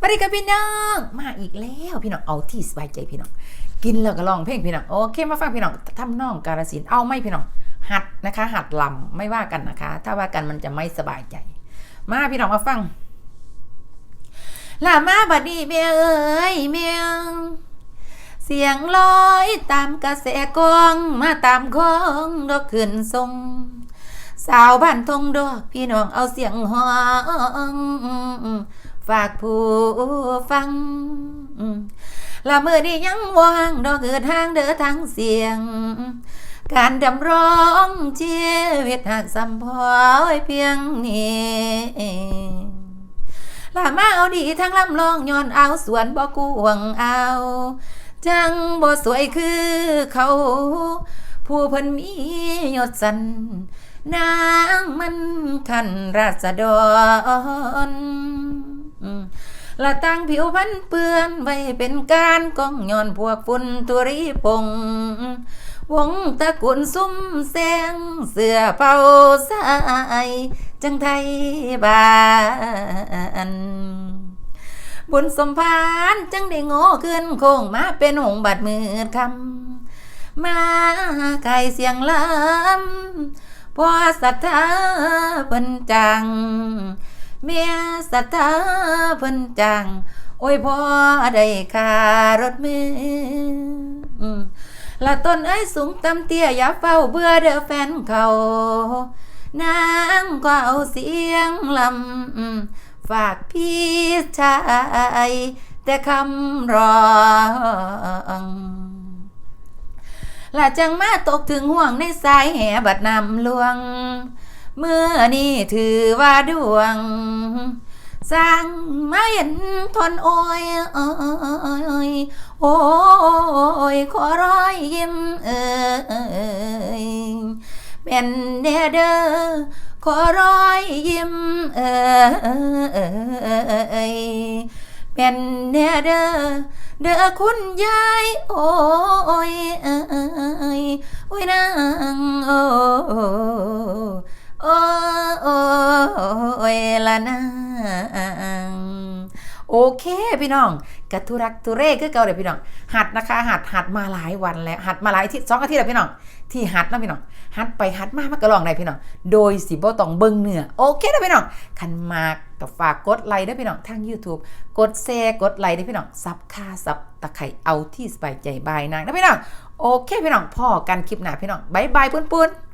สวัสดีครับพี่น้องมาอีกแล้วพี่น้องเอาที่สบายใจพี่น้อง กินแล้วก็ลองเพลงพี่น้องโอเคมาฟังพี่น้องทำน้องกาลสินเอาไม่พี่น้อง หัดนะคะ หัดลำไม่ว่ากันนะคะ ถ้าว่ากันมันจะไม่สบายใจ มาพี่น้องมาฟังลามาบัดนี้เมียเอ้ยเมียเสียงลอยตามกระแสกองมาตามคองดอกขึ้นทรงสาวบ้านทงดอกพี่น้องเอาเสียงห้อง ฝากผู้ฟังละมือนี้ยังว่างดอกเกิดทางเด้อทางเสียง การดำร้องชีวิตหากสัมพอยเพียงนี้ละมาเอาดีทั้งลำลองย้อนเอาสวนบ่กวงเอา จังบ่สวยคือเขา ผู้เพิ่นมียศสันนางมันขันราษฎร ละตั้งผิวพันเปื้อนไว้เป็นการก้องย้อนพวกฝุ่นตุรีพงวงตะกุลซุ้มแสงเสื้อเป่าสายจังไทยบานบุญสมพานจังได้โง่ขึ้นโค้งมาเป็นหงบัดมือคำมาไก่เสียงลำพอศรัทธาเพิ่นจัง เมียศรัทธาเพิ่นจัง โอ้ยพ่อได้ค่ารถมืออืมละต้นไอ้สูงตำเตี้ยอย่าเฝ้าเบื่อเด้อแฟนเขา นางก็เอาเสียงลำฝากพี่ชายแต่คำร้องละจังมาตกถึงห่วงในสายแห่บัดนำลวง เมื่อนี่ถือว่าดวง สร้างมาเห็นทนโอยเอยโอ้ยขอร้อยยิ้มเอยเป็นเดเดอขอร้อยยิ้มเอยเป็นเดเดอเด้อคุณยายโอ้ยเอ้ยโอ้ยนางโอ้ อ้ยละนางโอเคพี่น้องกระทุรักทุเรศคือเก่าเลยพี่น้อง หัดนะคะ หัดหัดมาหลายวันแล้วหัดมาหลายที่สองอาทิตย์แล้วพี่น้อง ที่หัดนะพี่น้อง หัดไปหัดมามันก็ลองได้พี่น้อง โดยสิบ่ต้องเบิ่งเนื้อโอเคนะพี่น้องคันมากก็ฝากกดไลค์ด้วยพี่น้องทาง YouTube กดแชร์กดไลค์ด้วยพี่น้องซับค่าซับตะไคร่เอาที่สบายใจบายนางนะพี่น้องโอเคพี่น้องพ่อกันคลิปหน้าพี่น้องบายบายปุ้นๆ